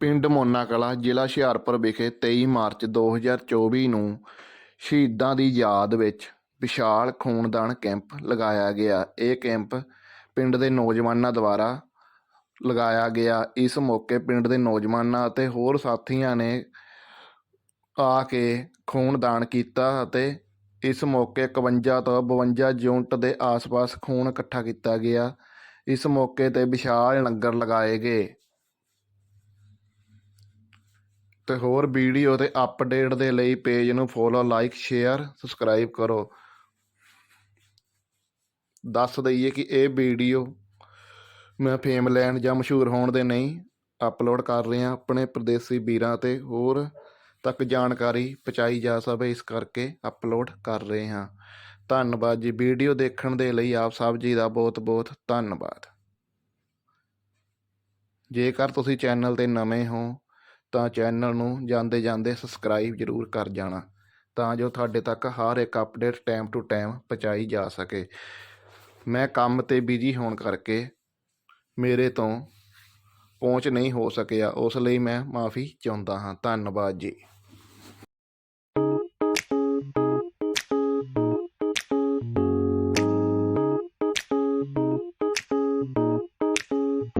ਪਿੰਡ ਮੋਨਾ ਕਲਾਂ, ਜ਼ਿਲ੍ਹਾ ਹੁਸ਼ਿਆਰਪੁਰ ਵਿਖੇ 23 ਮਾਰਚ 2024 ਨੂੰ ਸ਼ਹੀਦਾਂ ਦੀ ਯਾਦ ਵਿੱਚ ਵਿਸ਼ਾਲ ਖੂਨਦਾਨ ਕੈਂਪ ਲਗਾਇਆ ਗਿਆ। ਇਹ ਕੈਂਪ ਪਿੰਡ ਦੇ ਨੌਜਵਾਨਾਂ ਦੁਆਰਾ ਲਗਾਇਆ ਗਿਆ। ਇਸ ਮੌਕੇ ਪਿੰਡ ਦੇ ਨੌਜਵਾਨਾਂ ਅਤੇ ਹੋਰ ਸਾਥੀਆਂ ਨੇ ਆ ਕੇ ਖੂਨਦਾਨ ਕੀਤਾ ਅਤੇ ਇਸ ਮੌਕੇ 51 ਤੋਂ 52 ਯੂਨਿਟ ਦੇ ਆਸ-ਪਾਸ ਖੂਨ ਇਕੱਠਾ ਕੀਤਾ ਗਿਆ। ਇਸ ਮੌਕੇ ਤੇ ਵਿਸ਼ਾਲ ਲੰਗਰ ਲਗਾਏ ਗਏ। ਤੇ ਹੋਰ ਵੀਡੀਓ ਤੇ ਅਪਡੇਟ ਦੇ ਲਈ ਪੇਜ ਨੂੰ ਫੋਲੋ ਲਾਈਕ ਸ਼ੇਅਰ ਸਬਸਕ੍ਰਾਈਬ ਕਰੋ। ਦੱਸ ਦਈਏ ਕਿ ਇਹ ਵੀਡੀਓ ਮੈਂ ਫੇਮ ਲੈਣ ਜਾਂ ਮਸ਼ਹੂਰ ਹੋਣ ਦੇ ਨਹੀਂ ਅਪਲੋਡ ਕਰ ਰਿਹਾ, ਆਪਣੇ ਪ੍ਰਦੇਸੀ ਵੀਰਾਂ ਤੇ ਹੋਰ ਤੱਕ ਜਾਣਕਾਰੀ ਪਹੁੰਚਾਈ ਜਾ ਸਕੇ, ਇਸ ਕਰਕੇ ਅਪਲੋਡ ਕਰ ਰਹੇ ਹਾਂ। ਧੰਨਵਾਦ ਜੀ, ਵੀਡੀਓ ਦੇਖਣ ਦੇ ਲਈ ਆਪ ਸਭ ਜੀ ਦਾ ਬਹੁਤ ਬਹੁਤ ਧੰਨਵਾਦ। ਜੇਕਰ ਤੁਸੀਂ ਚੈਨਲ ਤੇ ਨਵੇਂ ਹੋ ਤਾਂ ਚੈਨਲ ਨੂੰ ਜਾਂਦੇ ਜਾਂਦੇ ਸਬਸਕ੍ਰਾਈਬ ਜ਼ਰੂਰ ਕਰ ਜਾਣਾ, ਤਾਂ ਜੋ ਤੁਹਾਡੇ ਤੱਕ ਹਰ ਇੱਕ ਅਪਡੇਟ ਟਾਈਮ ਟੂ ਟਾਈਮ ਪਹੁੰਚਾਈ ਜਾ ਸਕੇ। ਮੈਂ ਕੰਮ ਤੇ ਬਿਜ਼ੀ ਹੋਣ ਕਰਕੇ ਮੇਰੇ ਤੋਂ ਪਹੁੰਚ ਨਹੀਂ ਹੋ ਸਕਿਆ, ਉਸ ਲਈ ਮੈਂ ਮਾਫੀ ਚਾਹੁੰਦਾ ਹਾਂ। ਧੰਨਵਾਦ ਜੀ।